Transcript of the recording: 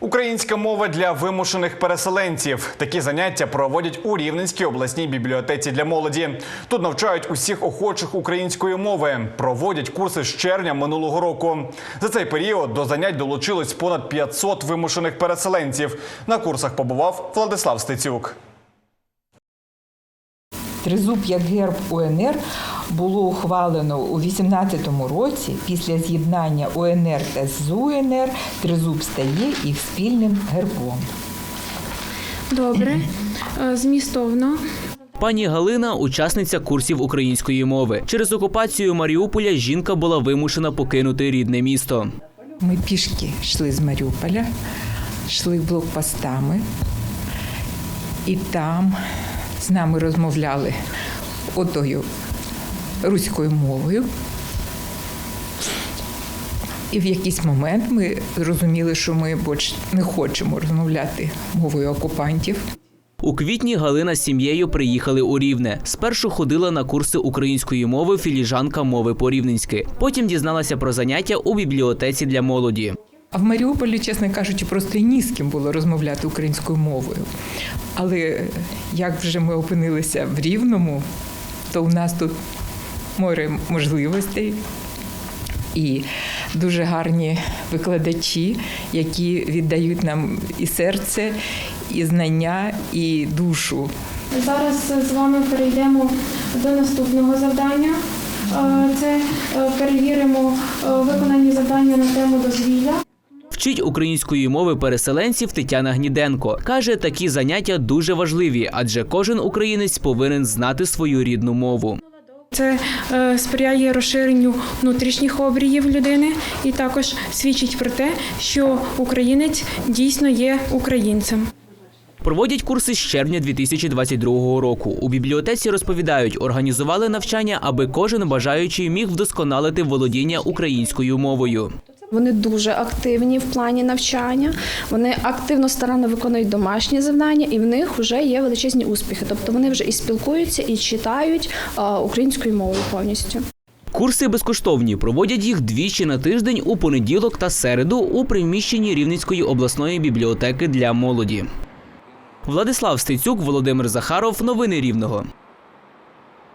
Українська мова для вимушених переселенців. Такі заняття проводять у Рівненській обласній бібліотеці для молоді. Тут навчають усіх охочих української мови. Проводять курси з червня минулого року. За цей період до занять долучилось понад 500 вимушених переселенців. На курсах побував Владислав Стецюк. Тризуб як герб УНР було ухвалено у 18-му році. Після з'єднання УНР та ЗУНР тризуб стає їх спільним гербом. Добре, Е, змістовно. Пані Галина учасниця курсів української мови. Через окупацію Маріуполя жінка була вимушена покинути рідне місто. Ми пішки йшли з Маріуполя, йшли блокпостами, і там з нами розмовляли отою руською мовою. І в якийсь момент ми зрозуміли, що ми більше не хочемо розмовляти мовою окупантів. У квітні Галина з сім'єю приїхали у Рівне. Спершу ходила на курси української мови філіжанка мови по-рівненськи. Потім дізналася про заняття у бібліотеці для молоді. А в Маріуполі, чесно кажучи, просто і ні з ким було розмовляти українською мовою. Але як вже ми опинилися в Рівному, то у нас тут море можливостей і дуже гарні викладачі, які віддають нам і серце, і знання, і душу. Зараз з вами перейдемо до наступного завдання. Е, Це е, перевіримо е, виконані завдання на тему дозвілля. Вчить української мови переселенців Тетяна Гніденко. Каже, такі заняття дуже важливі, адже кожен українець повинен знати свою рідну мову. Це е, сприяє розширенню внутрішніх обріїв людини і також свідчить про те, що українець дійсно є українцем. Проводять курси з червня 2022 року. У бібліотеці розповідають, організували навчання, аби кожен бажаючий міг вдосконалити володіння українською мовою. Вони дуже активні в плані навчання. Вони активно старанно виконують домашні завдання, і в них вже є величезні успіхи. Тобто вони вже і спілкуються, і читають українською мовою повністю. Курси безкоштовні. Проводять їх двічі на тиждень у понеділок та середу у приміщенні Рівненської обласної бібліотеки для молоді. Владислав Стецюк, Володимир Захаров. Новини Рівного.